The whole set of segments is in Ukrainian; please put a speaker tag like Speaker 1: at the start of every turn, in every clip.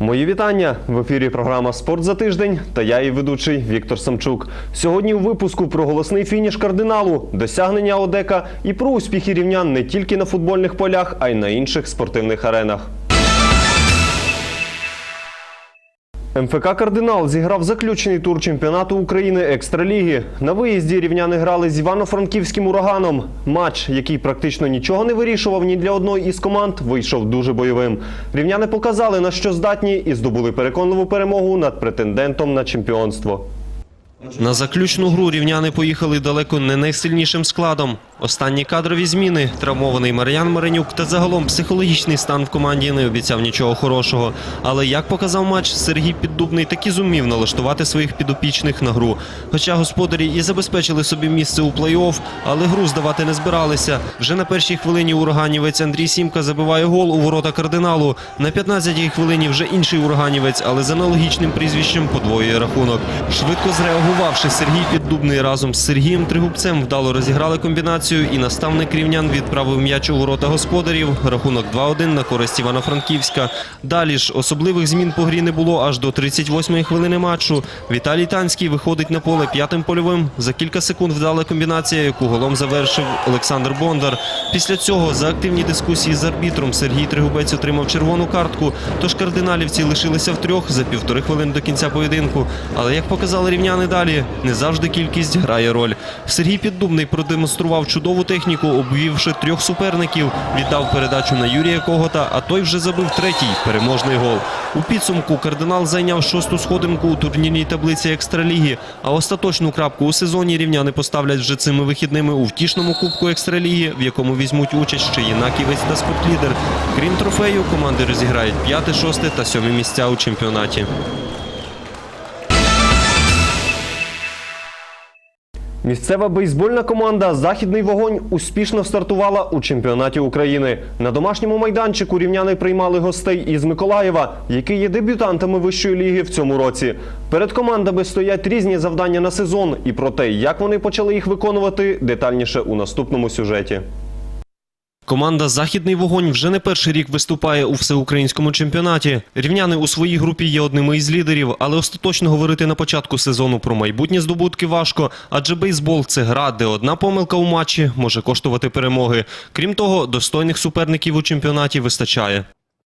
Speaker 1: Мої вітання в ефірі програма Спорт за тиждень та я її ведучий Віктор Самчук. Сьогодні у випуску про голосний фініш кардиналу, досягнення Одека і про успіхи рівнян не тільки на футбольних полях, а й на інших спортивних аренах. МФК Кардинал зіграв заключний тур чемпіонату України екстраліги. На виїзді рівняни грали з Івано-Франківським ураганом. Матч, який практично нічого не вирішував ні для одної із команд, вийшов дуже бойовим. Рівняни показали на що здатні і здобули переконливу перемогу над претендентом на чемпіонство.
Speaker 2: На заключну гру рівняни поїхали далеко не найсильнішим складом. Останні кадрові зміни, травмований Мар'ян Маринюк та загалом психологічний стан в команді не обіцяв нічого хорошого. Але як показав матч, Сергій Піддубний таки зумів налаштувати своїх підопічних на гру. Хоча господарі і забезпечили собі місце у плей-офф, але гру здавати не збиралися. Вже на першій хвилині ураганівець Андрій Сімка забиває гол у ворота кардиналу. На 15-й хвилині вже інший ураганівець, але з аналогічним прізвищем подвоює рахунок. Швидко зреагувавши, Сергій Піддубний разом з Сергієм Тригубцем вдало розіграли комбінацію, і наставник рівнян відправив м'яч у ворота господарів. Рахунок 2-1 на користь Івано-Франківська. Далі ж особливих змін по грі не було аж до 38-ї хвилини матчу. Віталій Танський виходить на поле п'ятим польовим. За кілька секунд вдала комбінація, яку голом завершив Олександр Бондар. Після цього за активні дискусії з арбітром Сергій Тригубець отримав червону картку. Тож кардиналівці лишилися втрьох за півтори хвилини до кінця поєдинку. Але як показали рівняни далі, не завжди кількість грає роль. Сергій Піддубний продемонстрував чудову техніку, обвівши трьох суперників, віддав передачу на Юрія Когота, а той вже забив третій переможний гол. У підсумку кардинал зайняв шосту сходинку у турнірній таблиці екстраліги. А остаточну крапку у сезоні рівняни поставлять вже цими вихідними у втішному кубку екстраліги, в якому візьмуть участь ще Єнаківець та спортлідер. Крім трофею, команди розіграють п'яте, шосте та сьоме місця у чемпіонаті.
Speaker 1: Місцева бейсбольна команда Західний вогонь успішно стартувала у чемпіонаті України. На домашньому майданчику рівняни приймали гостей із Миколаєва, які є дебютантами вищої ліги в цьому році. Перед командами стоять різні завдання на сезон, і про те, як вони почали їх виконувати, детальніше у наступному сюжеті.
Speaker 2: Команда Західний вогонь вже не перший рік виступає у всеукраїнському чемпіонаті. Рівняни у своїй групі є одними із лідерів, але остаточно говорити на початку сезону про майбутні здобутки важко, адже бейсбол це гра, де одна помилка у матчі може коштувати перемоги. Крім того, достойних суперників у чемпіонаті вистачає.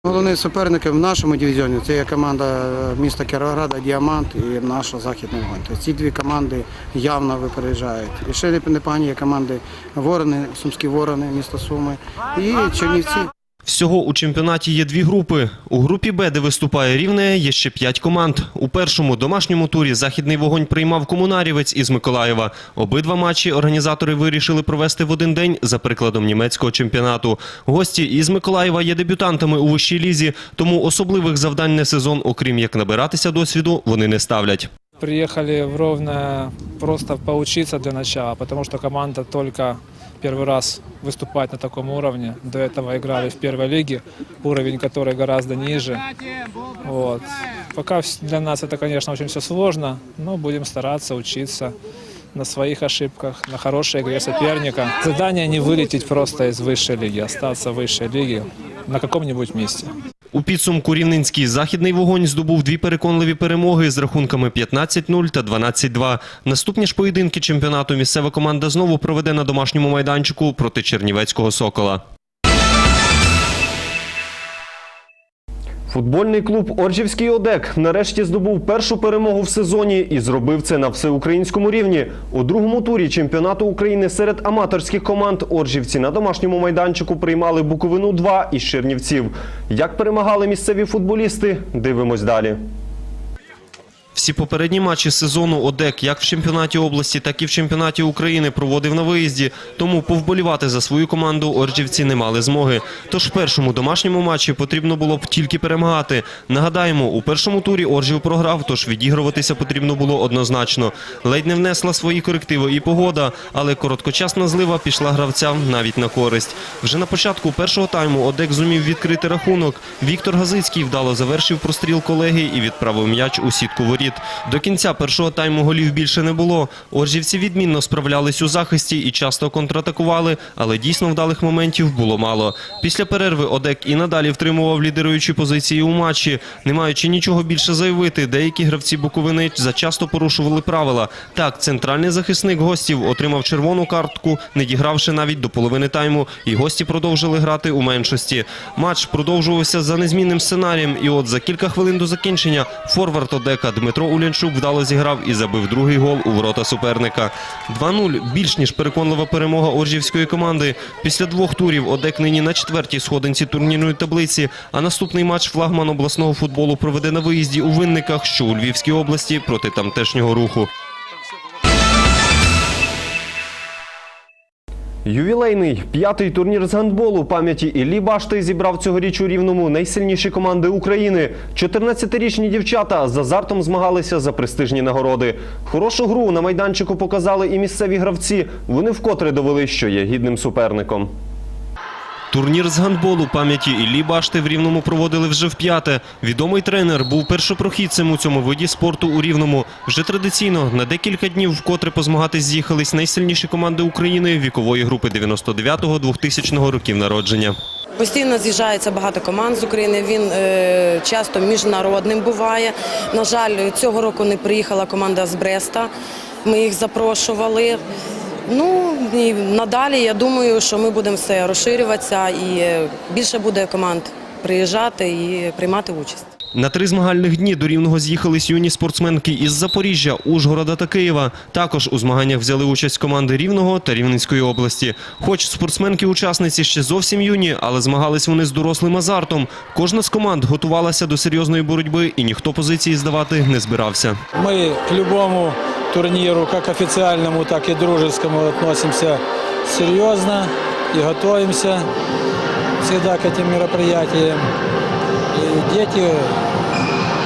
Speaker 3: Головний суперник в нашому дивізіоні це є команда е, міста Кіровограда Діамант і наша Західний вогонь. Тобто ці дві команди явно випереджають. І ще не- непогані є команди Ворони, Сумські Ворони, місто Суми і Чернівці.
Speaker 2: Всього у чемпіонаті є дві групи. У групі Б, де виступає Рівне, є ще п'ять команд. У першому домашньому турі Західний вогонь приймав комунарівець із Миколаєва. Обидва матчі організатори вирішили провести в один день за прикладом німецького чемпіонату. Гості із Миколаєва є дебютантами у вищій лізі, тому особливих завдань на сезон, окрім як набиратися досвіду, вони не ставлять.
Speaker 4: Приехали в Ровно просто поучиться для начала, потому что команда только первый раз выступает на таком уровне. До этого играли в первой лиге, уровень которой гораздо ниже. Вот. Пока для нас это, конечно, очень все сложно, но будем стараться учиться на своих ошибках, на хорошей игре соперника. Задание не вылететь просто из высшей лиги, остаться в высшей лиге на каком-нибудь месте.
Speaker 2: У підсумку Рівненський західний вогонь здобув дві переконливі перемоги з рахунками 15-0 та 12-2. Наступні ж поєдинки чемпіонату місцева команда знову проведе на домашньому майданчику проти Чернівецького Сокола.
Speaker 1: Футбольний клуб Оржівський Одек нарешті здобув першу перемогу в сезоні і зробив це на всеукраїнському рівні. У другому турі чемпіонату України серед аматорських команд Оржівці на домашньому майданчику приймали Буковину 2 із Чернівців. Як перемагали місцеві футболісти? Дивимось далі.
Speaker 2: Всі попередні матчі сезону ОДЕК як в чемпіонаті області, так і в чемпіонаті України проводив на виїзді, тому повболівати за свою команду орджівці не мали змоги. Тож в першому домашньому матчі потрібно було б тільки перемагати. Нагадаємо, у першому турі Оржів програв, тож відігруватися потрібно було однозначно. Ледь не внесла свої корективи і погода, але короткочасна злива пішла гравцям навіть на користь. Вже на початку першого тайму ОДЕК зумів відкрити рахунок. Віктор Газицький вдало завершив простріл колеги і відправив м'яч у сітку воріт. До кінця першого тайму голів більше не було. Оржівці відмінно справлялись у захисті і часто контратакували, але дійсно вдалих моментів було мало. Після перерви Одек і надалі втримував лідируючі позиції у матчі. Не маючи нічого більше заявити, деякі гравці Буковини зачасто порушували правила. Так, центральний захисник гостів отримав червону картку, не дігравши навіть до половини тайму, і гості продовжили грати у меншості. Матч продовжувався за незмінним сценарієм, і от за кілька хвилин до закінчення форвард Одека Дмитро Улянчук вдало зіграв і забив другий гол у ворота суперника. 2-0 – більш ніж переконлива перемога Оржівської команди. Після двох турів Одек нині на четвертій сходинці турнірної таблиці, а наступний матч флагман обласного футболу проведе на виїзді у Винниках, що у Львівській області проти тамтешнього руху.
Speaker 1: Ювілейний п'ятий турнір з гандболу пам'яті Іллі Башти зібрав цьогоріч у Рівному найсильніші команди України. 14-річні дівчата з азартом змагалися за престижні нагороди. Хорошу гру на майданчику показали і місцеві гравці. Вони вкотре довели, що є гідним суперником.
Speaker 2: Турнір з гандболу пам'яті Іллі Башти в Рівному проводили вже вп'яте. Відомий тренер був першопрохідцем у цьому виді спорту у Рівному. Вже традиційно на декілька днів вкотре позмагатись з'їхались найсильніші команди України вікової групи 99-2000 років народження.
Speaker 5: Постійно з'їжджається багато команд з України. Він е, часто міжнародним буває. На жаль, цього року не приїхала команда з Бреста. Ми їх запрошували. Ну і надалі я думаю, що ми будемо все розширюватися і більше буде команд приїжджати і приймати участь.
Speaker 2: На три змагальних дні до Рівного з'їхались юні спортсменки із Запоріжжя, Ужгорода та Києва. Також у змаганнях взяли участь команди Рівного та Рівненської області. Хоч спортсменки-учасниці ще зовсім юні, але змагались вони з дорослим азартом. Кожна з команд готувалася до серйозної боротьби і ніхто позиції здавати не збирався.
Speaker 6: Мы к любому турниру, как официальному, так и дружескому, относимся серьезно и готовимся всегда к этим мероприятиям. И дети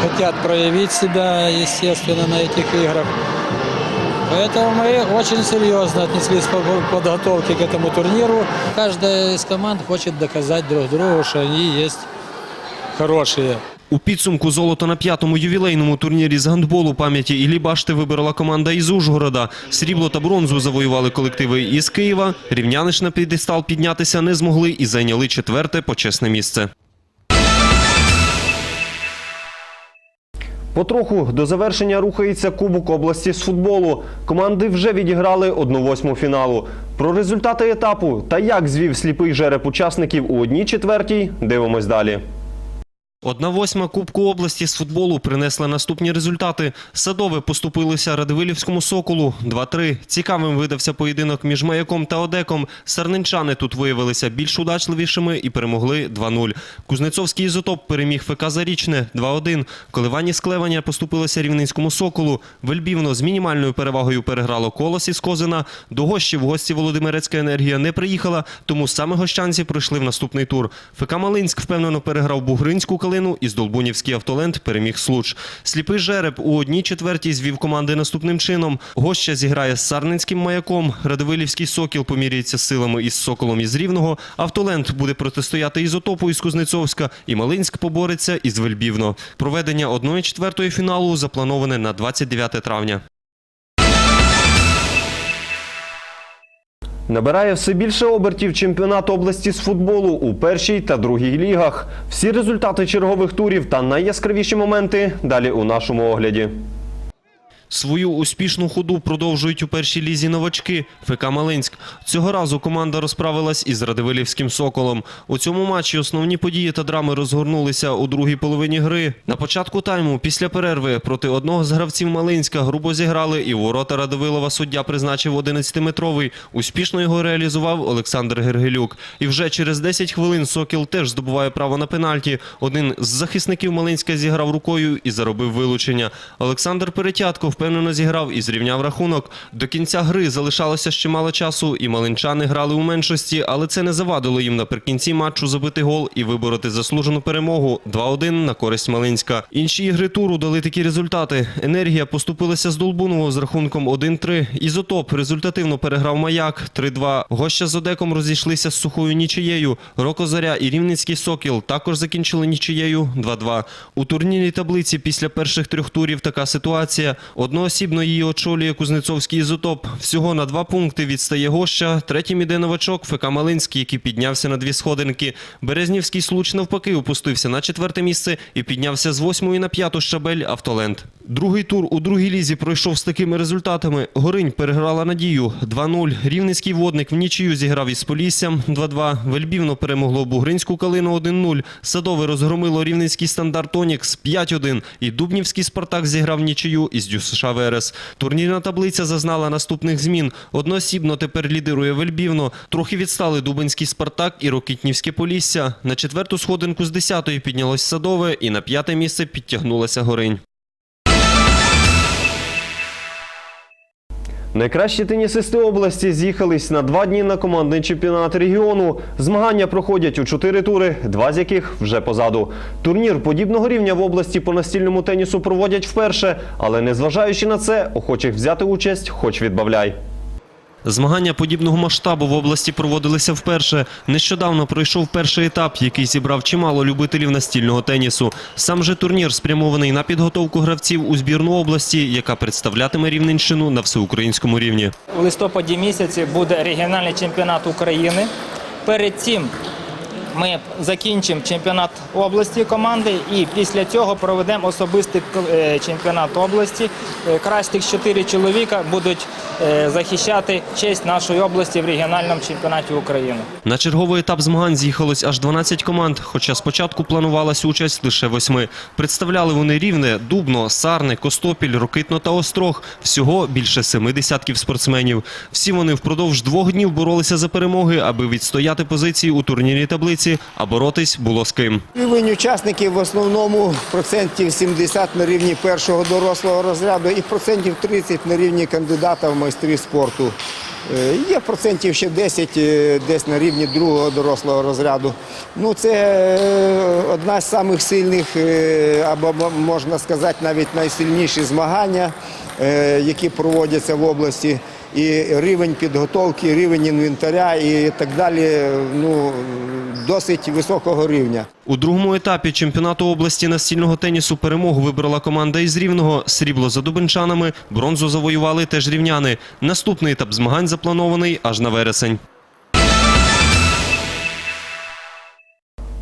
Speaker 6: хотят проявить себя, естественно, на этих играх. Поэтому мы очень серьезно отнеслись по по подготовке к этому турниру. Каждая из команд хочет доказать друг другу, что они есть хорошие.
Speaker 2: У підсумку золото на п'ятому ювілейному турнірі з гандболу пам'яті Іллі Башти виборола команда із Ужгорода. Срібло та бронзу завоювали колективи із Києва. Рівняни ж на підестал піднятися не змогли і зайняли четверте почесне місце.
Speaker 1: Потроху до завершення рухається Кубок області з футболу. Команди вже відіграли 1-8 фіналу. Про результати етапу та як звів сліпий жереб учасників у одній четвертій дивимось далі.
Speaker 2: Одна восьма Кубку області з футболу принесла наступні результати. Садове поступилися Радивилівському «Соколу» 2-3. Цікавим видався поєдинок між Маяком та Одеком. Сарненчани тут виявилися більш удачливішими і перемогли 2-0. Кузнецовський ізотоп переміг ФК «Зарічне» 2-1. Коливані склевання поступилися Рівненському «Соколу». Вельбівно з мінімальною перевагою переграло Колос із Козина. До гостів гості Володимирецька енергія не приїхала, тому саме гощанці пройшли в наступний тур. ФК Малинськ впевнено переграв Бугринську калину і Здолбунівський автоленд переміг Случ. Сліпий жереб у одній четвертій звів команди наступним чином. Гоща зіграє з Сарненським маяком. Радивилівський сокіл поміряється силами із соколом із Рівного. Автоленд буде протистояти ізотопу із Кузнецовська. І Малинськ побореться із Вельбівно. Проведення одної четвертої фіналу заплановане на 29 травня.
Speaker 1: Набирає все більше обертів чемпіонат області з футболу у першій та другій лігах. Всі результати чергових турів та найяскравіші моменти далі у нашому огляді.
Speaker 2: Свою успішну ходу продовжують у першій лізі новачки ФК Малинськ. Цього разу команда розправилась із Радивилівським «Соколом». У цьому матчі основні події та драми розгорнулися у другій половині гри. На початку тайму, після перерви, проти одного з гравців Малинська грубо зіграли і ворота Радивилова суддя призначив 11-метровий. Успішно його реалізував Олександр Гергелюк. І вже через 10 хвилин «Сокіл» теж здобуває право на пенальті. Один з захисників Малинська зіграв рукою і заробив вилучення. Олександр Перетятко впевнено зіграв і зрівняв рахунок. До кінця гри залишалося ще мало часу, і малинчани грали у меншості, але це не завадило їм наприкінці матчу забити гол і вибороти заслужену перемогу 2-1 на користь Малинська. Інші ігри туру дали такі результати. Енергія поступилася з Долбунового з рахунком 1-3. Ізотоп результативно переграв Маяк 3-2. Гоща з Одеком розійшлися з сухою нічиєю. Рокозаря і Рівненський Сокіл також закінчили нічиєю 2-2. У турнірній таблиці після перших трьох турів така ситуація. Одноосібно її очолює Кузнецовський ізотоп. Всього на два пункти відстає Гоща. Третім іде новачок ФК Малинський, який піднявся на дві сходинки. Березнівський случ навпаки опустився на четверте місце і піднявся з восьмої на п'яту щабель Автоленд. Другий тур у другій лізі пройшов з такими результатами. Горинь переграла Надію 2-0. Рівненський водник в нічию зіграв із Поліссям 2-2. Вельбівно перемогло Бугринську калину 1-0. Садове розгромило Рівненський стандарт Онікс 5-1. І Дубнівський Спартак зіграв нічию із ДЮСШ Верес. Турнірна таблиця зазнала наступних змін. Одноосібно тепер лідирує Вельбівно. Трохи відстали Дубинський Спартак і Рокітнівське Полісся. На четверту сходинку з 10-ї піднялось Садове і на п'яте місце підтягнулася Горинь.
Speaker 1: Найкращі тенісисти області з'їхались на два дні на командний чемпіонат регіону. Змагання проходять у чотири тури, два з яких вже позаду. Турнір подібного рівня в області по настільному тенісу проводять вперше, але незважаючи на це, охочих взяти участь хоч відбавляй.
Speaker 2: Змагання подібного масштабу в області проводилися вперше. Нещодавно пройшов перший етап, який зібрав чимало любителів настільного тенісу. Сам же турнір спрямований на підготовку гравців у збірну області, яка представлятиме Рівненщину на всеукраїнському рівні.
Speaker 7: У листопаді місяці буде регіональний чемпіонат України. Перед цим ми закінчимо чемпіонат області команди і після цього проведемо особистий е, чемпіонат області. Е, Кращих чотири чоловіка будуть е, захищати честь нашої області в регіональному чемпіонаті України.
Speaker 2: На черговий етап змагань з'їхалось аж 12 команд, хоча спочатку планувалась участь лише восьми. Представляли вони Рівне, Дубно, Сарни, Костопіль, Рокитно та Острог. Всього більше семи десятків спортсменів. Всі вони впродовж двох днів боролися за перемоги, аби відстояти позиції у турнірній таблиці, а боротись було з ким.
Speaker 8: Рівень учасників в основному процентів 70 на рівні першого дорослого розряду і процентів 30 на рівні кандидата в майстрі спорту. Е, Є процентів ще 10 е, десь на рівні другого дорослого розряду. Ну, це е, одна з самих сильних, або можна сказати, навіть найсильніші змагання, які проводяться в області. І рівень підготовки, рівень інвентаря і так далі ну, досить високого рівня.
Speaker 2: У другому етапі чемпіонату області настільного тенісу перемогу вибрала команда із Рівного. Срібло за дубенчанами, бронзу завоювали теж рівняни. Наступний етап змагань запланований аж на вересень.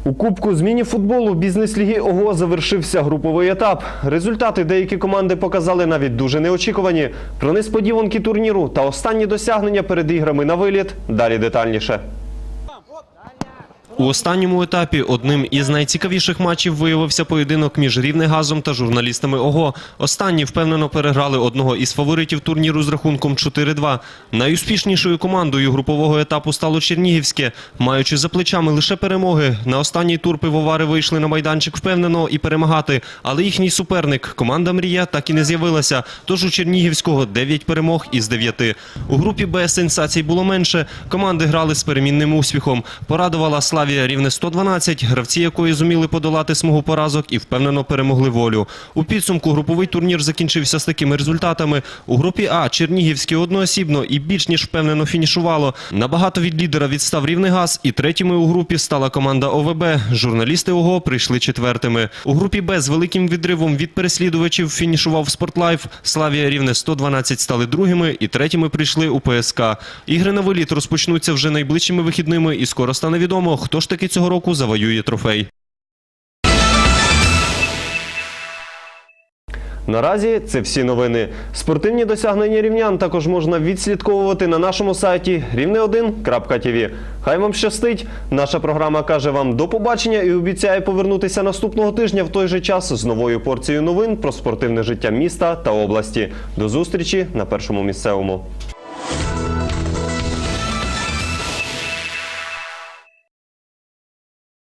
Speaker 1: У Кубку з міні-футболу бізнес-ліги ОГО завершився груповий етап. Результати деякі команди показали навіть дуже неочікувані. Про несподіванки турніру та останні досягнення перед іграми на виліт. Далі детальніше.
Speaker 2: У останньому етапі одним із найцікавіших матчів виявився поєдинок між Рівнегазом та журналістами ОГО. Останні впевнено переграли одного із фаворитів турніру з рахунком 4-2. Найуспішнішою командою групового етапу стало Чернігівське. Маючи за плечами лише перемоги, на останній тур пивовари вийшли на майданчик впевнено і перемагати. Але їхній суперник, команда Мрія, так і не з'явилася. Тож у Чернігівського 9 перемог із 9. У групі Б сенсацій було менше. Команди грали з перемінним успіхом. Порадувала Славія Рівне 112, гравці якої зуміли подолати смугу поразок і впевнено перемогли волю. У підсумку груповий турнір закінчився з такими результатами. У групі А Чернігівське одноосібно і більш ніж впевнено фінішувало. Набагато від лідера відстав Рівнегаз, і третіми у групі стала команда ОВБ. Журналісти ОГО прийшли четвертими. У групі Б з великим відривом від переслідувачів фінішував Спортлайф. Славія Рівне 112 стали другими і третіми прийшли у ПСК. Ігри на виліт розпочнуться вже найближчими вихідними і скоро стане відомо, хто ж таки цього року завоює трофей.
Speaker 1: Наразі це всі новини. Спортивні досягнення рівнян також можна відслідковувати на нашому сайті рівне1.tv. Хай вам щастить! Наша програма каже вам до побачення і обіцяє повернутися наступного тижня в той же час з новою порцією новин про спортивне життя міста та області. До зустрічі на першому місцевому.